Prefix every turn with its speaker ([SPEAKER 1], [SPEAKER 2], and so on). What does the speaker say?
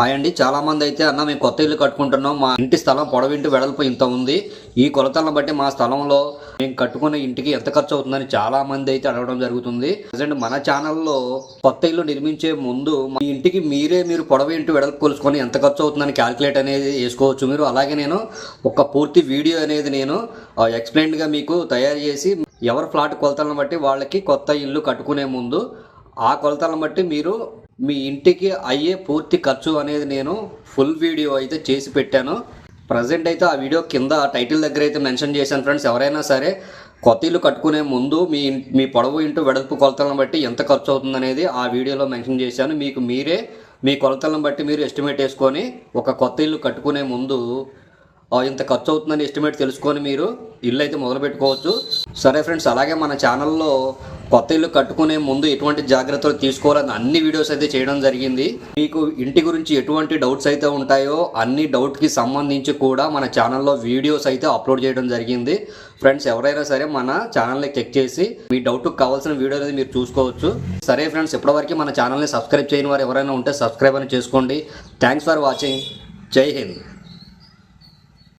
[SPEAKER 1] Hi అండి. చాలా మంది అయితే అన్న మేము కొత్త ఇల్లు కట్టుకుంటున్నాం. మా ఇంటి స్థలం పొడవింటి వెడల్పు ఇంత ఉంది. ఈ కొలతలను బట్టి మా స్థలంలో మేము కట్టుకునే ఇంటికి ఎంత ఖర్చు అవుతుందని చాలా మంది అయితే అడగడం జరుగుతుంది. ప్రజెంట్ మన ఛానల్లో కొత్త ఇల్లు నిర్మించే ముందు మీ ఇంటికి మీరే మీరు పొడవ ఇంటి వెడల్పు కొలుసుకొని ఎంత ఖర్చు అవుతుందని క్యాలిక్యులేట్ అనేది వేసుకోవచ్చు మీరు. అలాగే నేను ఒక పూర్తి వీడియో అనేది నేను ఎక్స్ప్లెయిన్గా మీకు తయారు చేసి ఎవరి ఫ్లాట్ కొలతలను బట్టి వాళ్ళకి కొత్త ఇల్లు కట్టుకునే ముందు ఆ కొలతలను బట్టి మీరు మీ ఇంటికి అయ్యే పూర్తి ఖర్చు అనేది నేను ఫుల్ వీడియో అయితే చేసి పెట్టాను. ప్రజెంట్ అయితే ఆ వీడియో కింద టైటిల్ దగ్గర అయితే మెన్షన్ చేశాను ఫ్రెండ్స్ ఎవరైనా సరే కొత్త ఇల్లు కట్టుకునే ముందు మీ మీ పొడవు ఇంటూ వెడల్పు కొలతలను బట్టి ఎంత ఖర్చు అవుతుంది అనేది ఆ వీడియోలో మెన్షన్ చేశాను. మీకు మీరే మీ కొలతలను బట్టి మీరు ఎస్టిమేట్ వేసుకొని ఒక కొత్త ఇల్లు కట్టుకునే ముందు ఇంత ఖర్చు అవుతుందని ఎస్టిమేట్ తెలుసుకొని మీరు ఇల్లు అయితే మొదలు పెట్టుకోవచ్చు సరే ఫ్రెండ్స్ అలాగే మన ఛానల్లో కొత్త ఇల్లు కట్టుకునే ముందు ఎటువంటి జాగ్రత్తలు తీసుకోవాలని అన్ని వీడియోస్ అయితే చేయడం జరిగింది. మీకు ఇంటి గురించి ఎటువంటి డౌట్స్ అయితే ఉంటాయో అన్ని డౌట్కి సంబంధించి కూడా మన ఛానల్లో వీడియోస్ అయితే అప్లోడ్ చేయడం జరిగింది. ఫ్రెండ్స్ ఎవరైనా సరే మన ఛానల్ని చెక్ చేసి మీ డౌట్కి కావాల్సిన వీడియో అనేది మీరు చూసుకోవచ్చు. సరే ఫ్రెండ్స్ ఇప్పటివరకు మన ఛానల్ని సబ్స్క్రైబ్ చేయని వారు ఎవరైనా ఉంటే సబ్స్క్రైబ్ అని చేసుకోండి. థ్యాంక్స్ ఫర్ వాచింగ్ జై హింద్